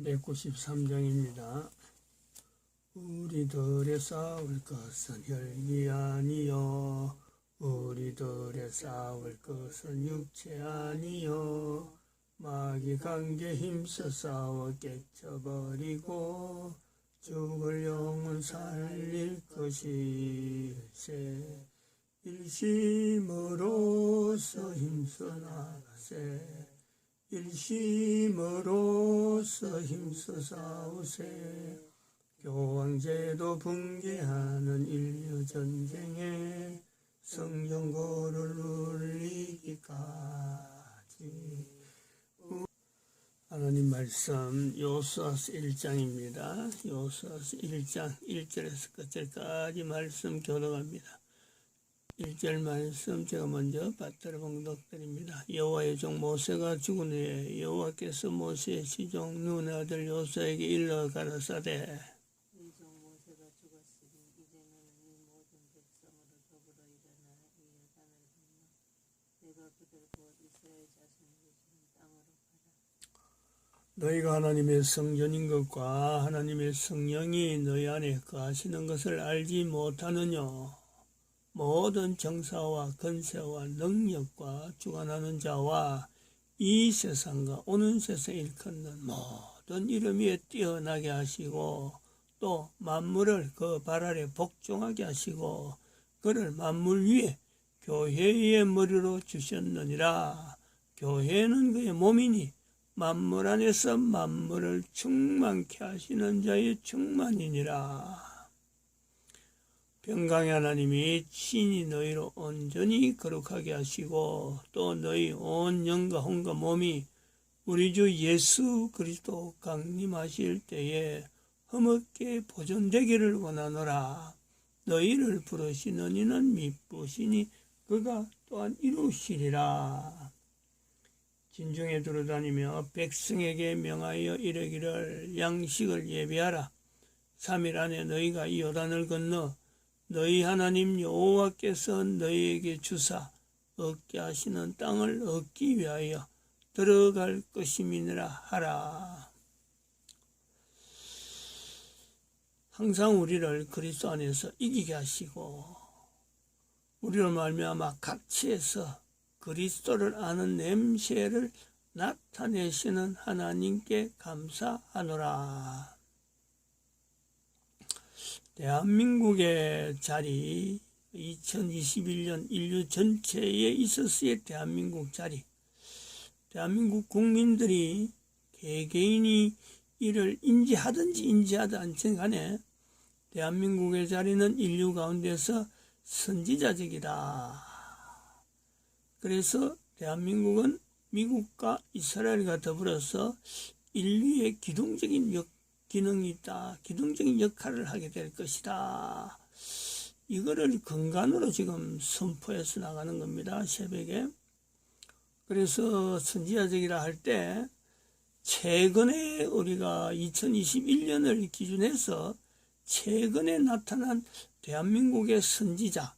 193장입니다. 우리들의 싸울 것은 혈기 아니요. 우리들의 싸울 것은 육체 아니요. 마귀 관계 힘써 싸워 깨쳐버리고 죽을 영은 살릴 것이세. 일심으로서 힘써 나가세 일심으로서 힘써 싸우세 교황제도 붕괴하는 인류 전쟁에 성경고를 울리기까지 하나님 말씀 요수아스 1장입니다. 요수아스 1장 1절에서 끝절까지 말씀 교독합니다. 1절 말씀 제가 먼저 받들어 봉독드립니다. 여호와의 종 모세가 죽은 후에 여호와께서 모세의 시종 눈의 아들 요수에게 일러 가라사대. 너희가 하나님의 성전인 것과 하나님의 성령이 너희 안에 거하시는 것을 알지 못하느냐 모든 정사와 건세와 능력과 주관하는 자와 이 세상과 오는 세상 일컫는 모든 이름 위에 뛰어나게 하시고 또 만물을 그 발 아래 복종하게 하시고 그를 만물 위에 교회의 머리로 주셨느니라 교회는 그의 몸이니 만물 안에서 만물을 충만케 하시는 자의 충만이니라. 병강의 하나님이 친히 너희로 온전히 거룩하게 하시고 또 너희 온 영과 혼과 몸이 우리 주 예수 그리스도 강림하실 때에 흠없게 보존되기를 원하노라. 너희를 부르시는 이는 미쁘시니 그가 또한 이루시리라. 진중에 두루다니며 백성에게 명하여 이르기를 양식을 예비하라. 3일 안에 너희가 이 요단을 건너 너희 하나님 여호와께서 너희에게 주사 얻게 하시는 땅을 얻기 위하여 들어갈 것임이니라 하라. 항상 우리를 그리스도 안에서 이기게 하시고 우리를 말미암아 각지에서 그리스도를 아는 냄새를 나타내시는 하나님께 감사하노라. 대한민국의 자리 2021년 인류 전체에 있었을 대한민국 자리 대한민국 국민들이 개개인이 이를 인지하든지 인지하지 않든 간에 대한민국의 자리는 인류 가운데서 선지자적이다. 그래서 대한민국은 미국과 이스라엘과 더불어서 인류의 기둥적인 역, 기능이 있다. 기둥적인 역할을 하게 될 것이다. 이거를 근간으로 지금 선포해서 나가는 겁니다. 새벽에. 그래서 선지자적이라 할 때 최근에 우리가 2021년을 기준해서 최근에 나타난 대한민국의 선지자,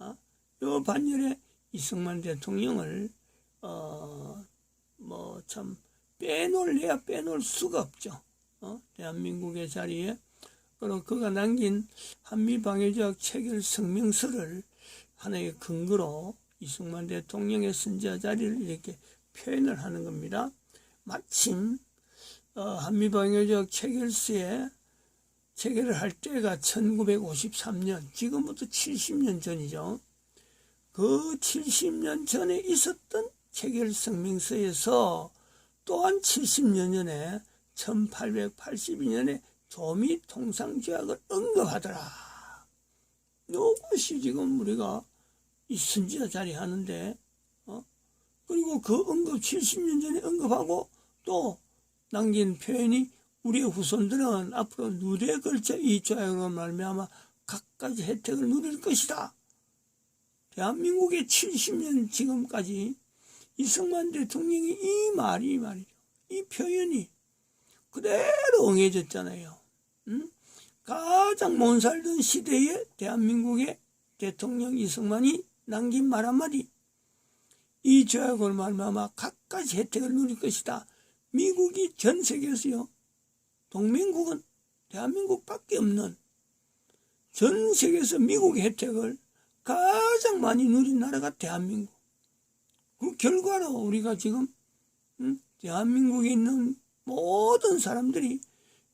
어? 요 반열에 이승만 대통령을 어 뭐 참 빼놓을래야 빼놓을 수가 없죠. 어? 대한민국의 자리에 그리고 그가 남긴 한미방해적 체결 성명서를 하나의 근거로 이승만 대통령의 선지자 자리를 이렇게 표현을 하는 겁니다. 마침 어, 한미방해적 체결서에 체결을 할 때가 1953년, 지금부터 70년 전이죠. 그 70년 전에 있었던 체결 성명서에서 또한 70년 전에 1882년에 조미 통상조약을 언급하더라. 이것이 지금 우리가 이 선지자 자리 하는데, 어? 그리고 그 언급 70년 전에 언급하고 또 남긴 표현이 우리의 후손들은 앞으로 누리에 걸쳐 이 조약으로 말미암아 각가지 혜택을 누릴 것이다. 대한민국의 70년 지금까지 이승만 대통령이 이 말이 이 말이죠. 이 표현이 그대로 응해졌잖아요. 응? 가장 못 살던 시대에 대한민국의 대통령 이승만이 남긴 말 한마디. 이 조약을 말미암아 각가지 혜택을 누릴 것이다. 미국이 전 세계에서요. 동맹국은 대한민국밖에 없는 전 세계에서 미국의 혜택을 가장 많이 누린 나라가 대한민국. 그 결과로 우리가 지금 음, 대한민국에 있는 모든 사람들이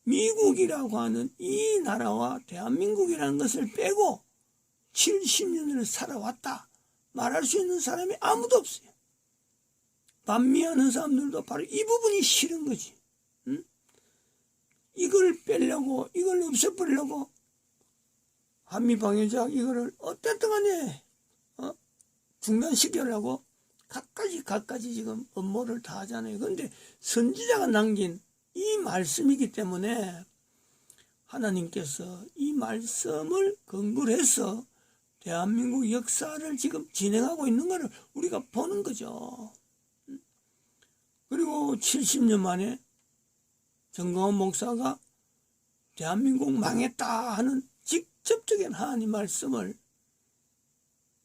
미국이라고 하는 이 나라와 대한민국이라는 것을 빼고 70년을 살아왔다 말할 수 있는 사람이 아무도 없어요. 반미하는 사람들도 바로 이 부분이 싫은 거지. 응? 이걸 빼려고 이걸 없애버리려고 한미방해작 이거를 어쨌든 간에 어? 중단시키려고 갖가지 갖가지 지금 업무를 다 하잖아요. 그런데 선지자가 남긴 이 말씀이기 때문에 하나님께서 이 말씀을 근거로 해서 대한민국 역사를 지금 진행하고 있는 것을 우리가 보는 거죠. 그리고 70년 만에 정광훈 목사가 대한민국 망했다 하는 직접적인 하나님 말씀을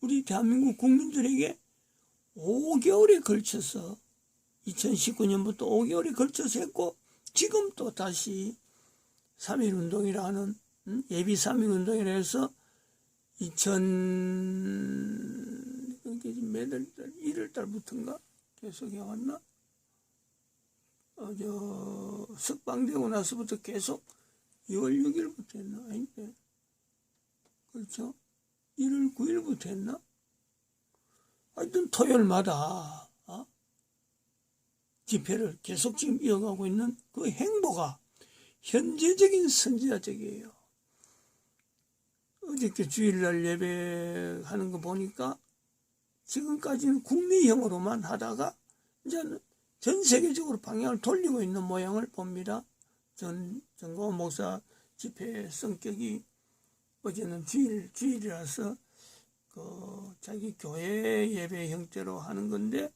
우리 대한민국 국민들에게 5개월에 걸쳐서 2019년부터 5개월에 걸쳐서 했고 지금 또 다시 3.1 운동이라는 음, 예비 3.1 운동이라 해서 2000 그게 지금 몇월 달 1월 달부터인가 계속 해왔나? 어, 저 석방되고 나서부터 계속 2월 6일부터 했나? 아닌데 그렇죠? 1월 9일부터 했나? 하여튼 토요일마다 어? 집회를 계속 지금 이어가고 있는 그 행보가 현재적인 선지자적이에요. 어저께 주일날 예배하는 거 보니까 지금까지는 국내형으로만 하다가 이제는 전 세계적으로 방향을 돌리고 있는 모양을 봅니다. 전 정고 목사 집회 성격이 어제는 주일 주일이라서 그 자기 교회 예배 형태로 하는 건데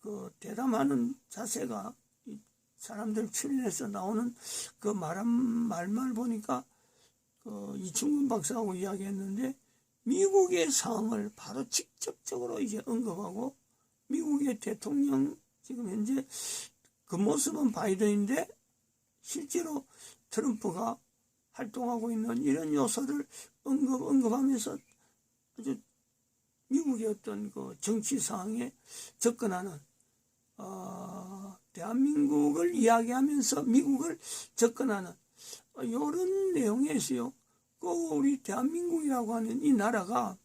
그 대담하는 자세가 이 사람들 출연해서 나오는 그 말한 말만 보니까 그 이충근 박사하고 이야기했는데 미국의 상황을 바로 직접적으로 이제 언급하고 미국의 대통령 지금 현재 그 모습은 바이든인데 실제로 트럼프가 활동하고 있는 이런 요소를 언급, 언급하면서 아주 미국의 어떤 그 정치 상황에 접근하는 어, 대한민국을 이야기하면서 미국을 접근하는 이런 내용에서요. 그 우리 대한민국이라고 하는 이 나라가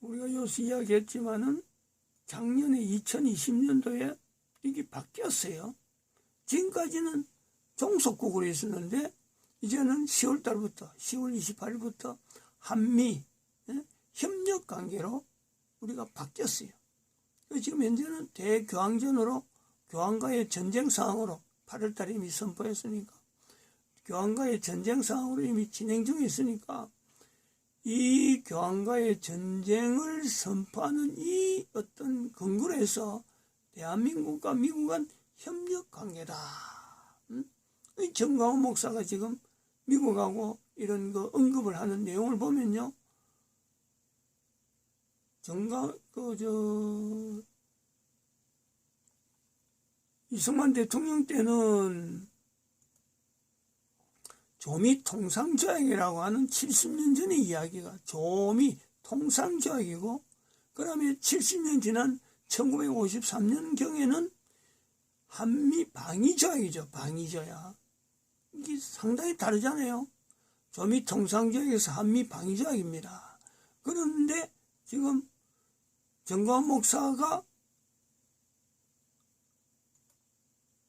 우리가 요새 이야기했지만은 작년에 2020년도에 이게 바뀌었어요. 지금까지는 종속국으로 있었는데 이제는 10월 달부터 10월 28일부터 한미 예? 협력 관계로 우리가 바뀌었어요. 지금 현재는 대교황전으로 교황과의 전쟁 상황으로 8월 달에 이미 선포했으니까 교황과의 전쟁 상황으로 이미 진행 중에 있으니까 이 교황과의 전쟁을 선포하는 이 어떤 근거로 해서 대한민국과 미국은 협력 관계다. 음? 이 정광훈 목사가 지금 미국하고 이런 거 언급을 하는 내용을 보면요. 정강, 그, 저, 이승만 대통령 때는 조미 통상조약이라고 하는 70년 전의 이야기가 조미 통상조약이고, 그 다음에 70년 지난 1953년경에는 한미 방위조약이죠. 방위조약. 이게 상당히 다르잖아요. 조미 통상조약에서 한미 방위조약입니다. 그런데 지금 정광 목사가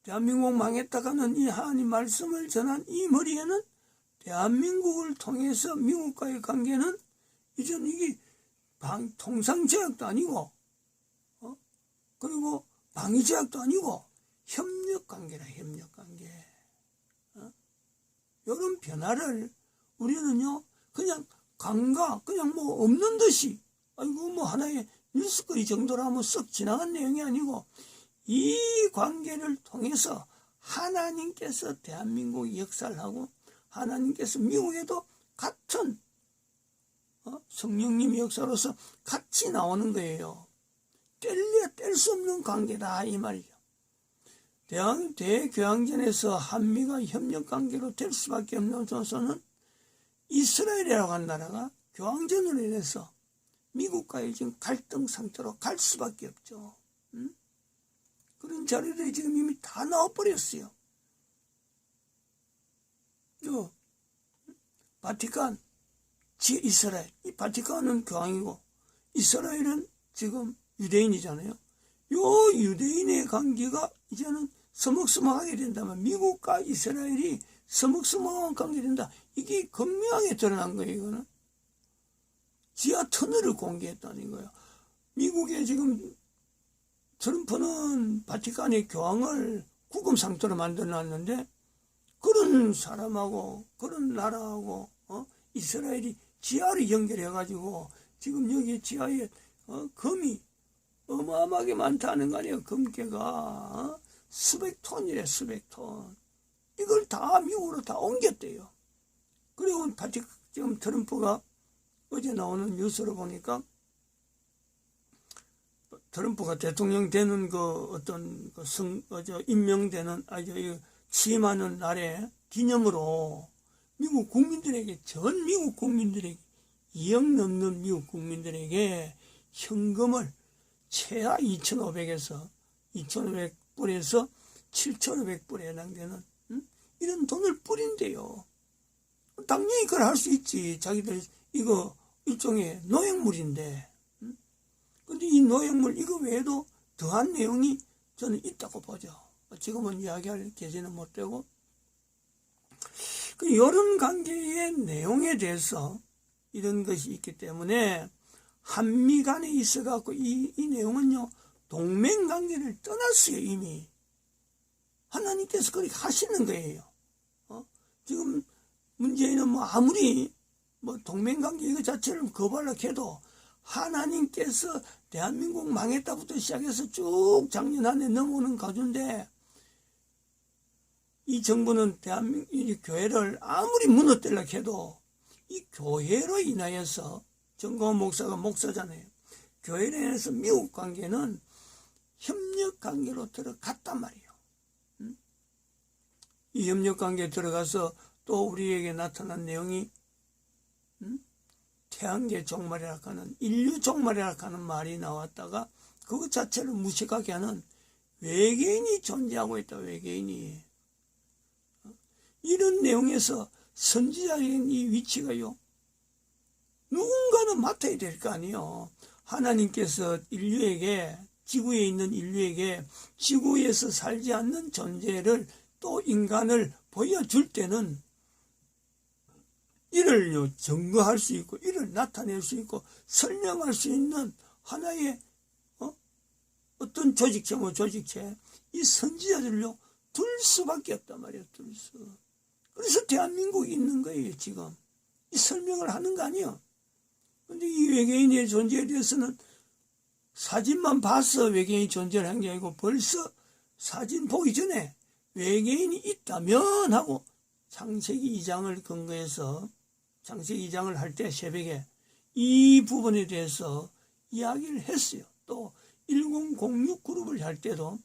대한민국 망했다가는 이 하나님 말씀을 전한 이 머리에는 대한민국을 통해서 미국과의 관계는 이전 이게 방, 통상 제약도 아니고, 어? 그리고 방위 제약도 아니고, 협력 관계라, 협력 관계. 어? 이런 변화를 우리는요, 그냥 감각, 그냥 뭐 없는 듯이, 아이고, 뭐 하나의 뉴스거리 정도라면 썩 지나간 내용이 아니고, 이 관계를 통해서 하나님께서 대한민국 역사를 하고, 하나님께서 미국에도 같은 어? 성령님의 역사로서 같이 나오는 거예요. 뗄려 뗄수 없는 관계다 이 말이죠. 대항, 대교황전에서 한미가 협력 관계로 될 수밖에 없는 조선은 이스라엘이라고 한 나라가 교황전으로 인해서 미국과의 지금 갈등 상태로 갈 수밖에 없죠. 음? 그런 자료들이 지금 이미 다 나와버렸어요. 저 바티칸, 지 이스라엘. 이 바티칸은 교황이고 이스라엘은 지금 유대인이잖아요. 요 유대인의 관계가 이제는 서먹서먹하게 된다면 미국과 이스라엘이 서먹서먹한 관계 된다. 이게 분명하게 드러난 거예요. 이거는 지하 터널을 공개했다는 거예요. 미국의 지금 트럼프는 바티칸의 교황을 구금 상태로 만들어놨는데 그런 사람하고 그런 나라하고 어? 이스라엘이 지하를 연결해가지고 지금 여기 지하에 어? 금이 어마어마하게 많다는 거 아니에요. 금괴가 어? 수백 톤이래 수백 톤. 이걸 다 미국으로 다 옮겼대요. 그리고 바티 지금 트럼프가 어제 나오는 뉴스로 보니까 트럼프가 대통령 되는 그 어떤 그 성, 어, 저 임명되는 이 취임하는 날에 기념으로 미국 국민들에게 전 미국 국민들에게 2억 넘는 미국 국민들에게 현금을 최하 2,500에서 2,500불에서 7,500불에 해당되는 음? 이런 돈을 뿌린대요. 당연히 그걸 할 수 있지. 자기들 이거 일종의 노획물인데. 음? 근데 이 노획물 이거 외에도 더한 내용이 저는 있다고 보죠. 지금은 이야기할 계제는 못 되고. 그 이런 관계의 내용에 대해서 이런 것이 있기 때문에 한미 간에 있어 갖고 이, 이 내용은요, 동맹 관계를 떠났어요, 이미. 하나님께서 그렇게 하시는 거예요. 어? 지금 문재인은 뭐 아무리 뭐 동맹 관계 이거 자체를 거발락해도 하나님께서 대한민국 망했다부터 시작해서 쭉 작년 한해 넘어오는 가운데 이 정부는 대한민국 이 교회를 아무리 무너뜨려 해도 이 교회로 인하여서 정광훈 목사가 목사잖아요. 교회로 인해서 미국 관계는 협력 관계로 들어갔단 말이에요. 음? 이 협력 관계에 들어가서 또 우리에게 나타난 내용이 음? 태양계 종말이라 하는 인류 종말이라 하는 말이 나왔다가 그것 자체를 무식하게 하는 외계인이 존재하고 있다 외계인이 이런 내용에서 선지자인 이 위치가요. 누군가는 맡아야 될 거 아니에요. 하나님께서 인류에게 지구에 있는 인류에게 지구에서 살지 않는 존재를 또 인간을 보여줄 때는 이를 증거할 수 있고 이를 나타낼 수 있고 설명할 수 있는 하나의 어? 어떤 조직체 뭐 조직체 이 선지자들로 둘 수밖에 없단 말이에요. 둘 수. 그래서 대한민국이 있는 거예요, 지금. 이 설명을 하는 거 아니에요. 근데 이 외계인의 존재에 대해서는 사진만 봐서 외계인이 존재를 한 게 아니고 벌써 사진 보기 전에 외계인이 있다면 하고 창세기 2장을 근거해서 창세기 2장을 할 때 새벽에 이 부분에 대해서 이야기를 했어요. 또 1006 그룹을 할 때도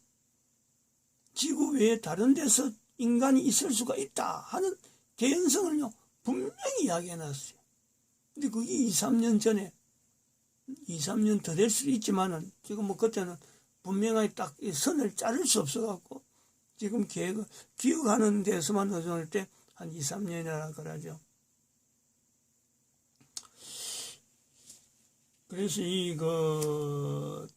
지구 외에 다른 데서 인간이 있을 수가 있다 하는 개연성을요 분명히 이야기해 놨어요. 근데 그게 2, 3년 전에 2, 3년 더 될 수도 있지만은 지금 뭐 그때는 분명하게 딱이 선을 자를 수 없어갖고 지금 계획, 기억하는 데서만 의존할 때 한 2, 3년이라 그러죠. 그래서 이 그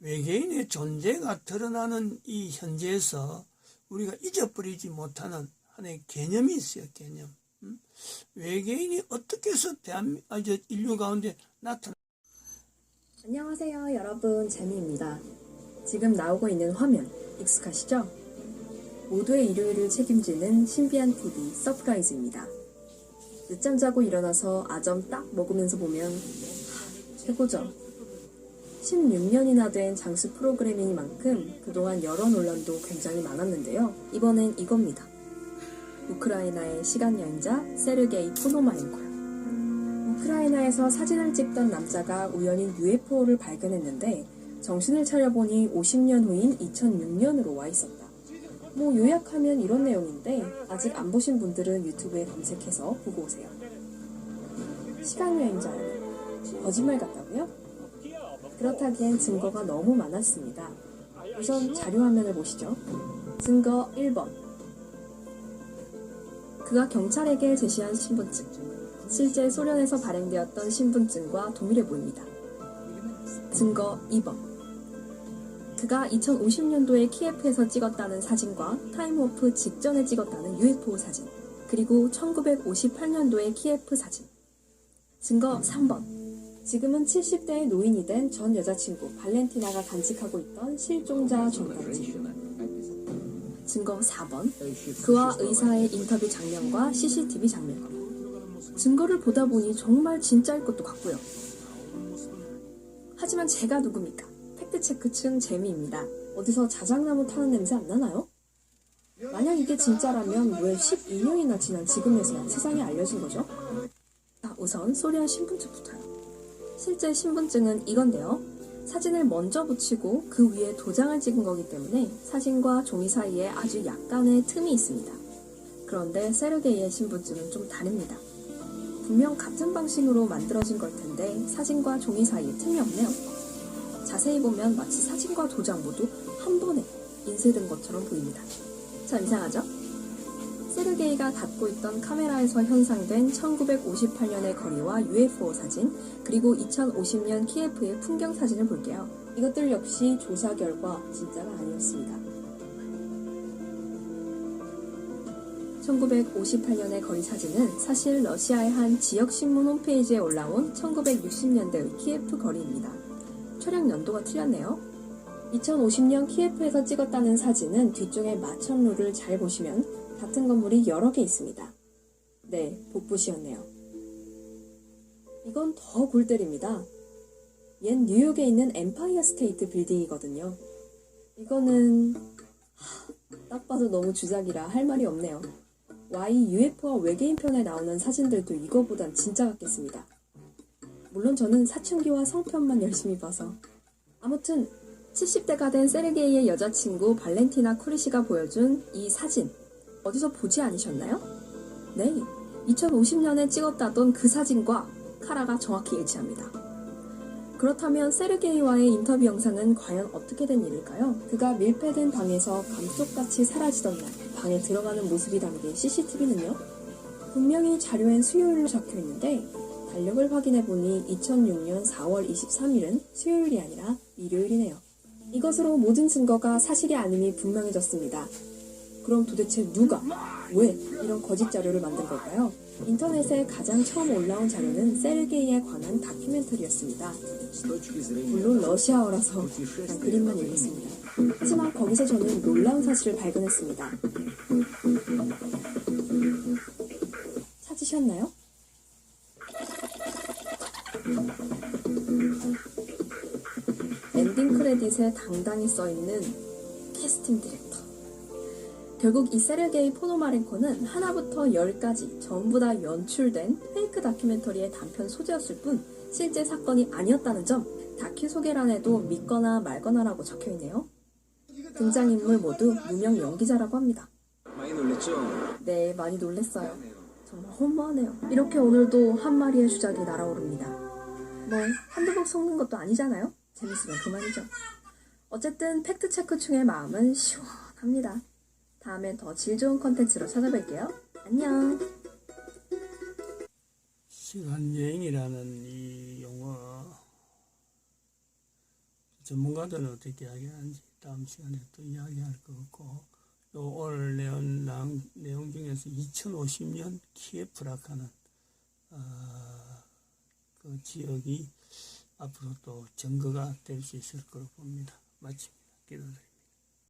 외계인의 존재가 드러나는 이 현재에서 우리가 잊어버리지 못하는 하나의 개념이 있어요, 개념. 음? 외계인이 어떻게 해서 대한, 아, 저 인류 가운데 나타나, 안녕하세요 여러분 재미입니다. 지금 나오고 있는 화면 익숙하시죠? 모두의 일요일을 책임지는 신비한 TV 서프라이즈입니다. 늦잠 자고 일어나서 아점 딱 먹으면서 보면 하, 최고죠. 16년이나 된 장수 프로그램이니만큼 그동안 여러 논란도 굉장히 많았는데요. 이번엔 이겁니다. 우크라이나의 시간 여행자 세르게이 포노마연코요. 우크라이나에서 사진을 찍던 남자가 우연히 UFO를 발견했는데 정신을 차려보니 50년 후인 2006년으로 와 있었다. 뭐 요약하면 이런 내용인데 아직 안 보신 분들은 유튜브에 검색해서 보고 오세요. 시간 여행자라니 거짓말 같다고요? 그렇다기엔 증거가 너무 많았습니다. 우선 자료 화면을 보시죠. 증거 1번. 그가 경찰에게 제시한 신분증. 실제 소련에서 발행되었던 신분증과 동일해 보입니다. 증거 2번. 그가 2050년도에 키예프에서 찍었다는 사진과 타임워프 직전에 찍었다는 UFO 사진, 그리고 1958년도의 키예프 사진. 증거 3번. 지금은 70대의 노인이 된 전 여자친구 발렌티나가 간직하고 있던 실종자 전단지. 증거 4번. 그와 의사의 인터뷰 장면과 CCTV 장면. 증거를 보다 보니 정말 진짜일 것도 같고요. 하지만 제가 누굽니까? 팩트체크층 재미입니다. 어디서 자작나무 타는 냄새 안 나나요? 만약 이게 진짜라면 왜 12년이나 지난 지금에서야 세상에 알려진 거죠? 자, 우선 소련 신분증부터요. 실제 신분증은 이건데요. 사진을 먼저 붙이고 그 위에 도장을 찍은 거기 때문에 사진과 종이 사이에 아주 약간의 틈이 있습니다. 그런데 세르게이의 신분증은 좀 다릅니다. 분명 같은 방식으로 만들어진 걸 텐데 사진과 종이 사이에 틈이 없네요. 자세히 보면 마치 사진과 도장 모두 한 번에 인쇄된 것처럼 보입니다. 참 이상하죠? 세르게이가 갖고 있던 카메라에서 현상된 1958년의 거리와 UFO 사진, 그리고 2050년 키예프의 풍경 사진을 볼게요. 이것들 역시 조사 결과 진짜가 아니었습니다. 1958년의 거리 사진은 사실 러시아의 한 지역 신문 홈페이지에 올라온 1960년대의 키예프 거리입니다. 촬영 연도가 틀렸네요. 2050년 키예프에서 찍었다는 사진은 뒤쪽에 마천루를 잘 보시면 같은 건물이 여러 개 있습니다. 네, 복붙이었네요. 이건 더 골 때립니다. 옛 뉴욕에 있는 엠파이어 스테이트 빌딩이거든요. 이거는 하, 딱 봐도 너무 주작이라 할 말이 없네요. Y UFO와 외계인 편에 나오는 사진들도 이거보단 진짜 같겠습니다. 물론 저는 사춘기와 성편만 열심히 봐서. 아무튼 70대가 된 세르게이의 여자친구 발렌티나 쿠리시가 보여준 이 사진 어디서 보지 않으셨나요? 네, 2050년에 찍었다던 그 사진과 카라가 정확히 일치합니다. 그렇다면 세르게이와의 인터뷰 영상은 과연 어떻게 된 일일까요? 그가 밀폐된 방에서 감쪽같이 사라지던 날 방에 들어가는 모습이 담긴 CCTV는요? 분명히 자료엔 수요일로 적혀 있는데 달력을 확인해 보니 2006년 4월 23일은 수요일이 아니라 일요일이네요. 이것으로 모든 증거가 사실이 아님이 분명해졌습니다. 그럼 도대체 누가, 왜 이런 거짓 자료를 만든 걸까요? 인터넷에 가장 처음 올라온 자료는 세르게이에 관한 다큐멘터리였습니다. 물론 러시아어라서 그냥 그림만 읽었습니다. 하지만 거기서 저는 놀라운 사실을 발견했습니다. 찾으셨나요? 크레딧에 당당히 써있는 캐스팅 디렉터. 결국 이 세르게이 포노마렌코는 하나부터 열까지 전부 다 연출된 페이크 다큐멘터리의 단편 소재였을 뿐 실제 사건이 아니었다는 점 다큐 소개란에도 믿거나 말거나라고 적혀있네요. 등장인물 모두 무명 연기자라고 합니다. 많이 놀랬죠? 네, 많이 놀랬어요. 정말 허무하네요. 이렇게 오늘도 한 마리의 주작이 날아오릅니다. 뭐, 한두 번 속는 것도 아니잖아요? 재밌으면 그만이죠. 어쨌든 팩트체크충의 마음은 시원합니다. 다음엔 더 질 좋은 컨텐츠로 찾아뵐게요. 안녕! 시간 여행이라는 이 용어 전문가들은 어떻게 이야기하는지 다음 시간에 또 이야기할 것 같고 요 오늘 내용, 낭- 내용 중에서 2050년 키예프라고 하는 어, 그 지역이 앞으로 또 증거가 될 수 있을 거로 봅니다. much. Get out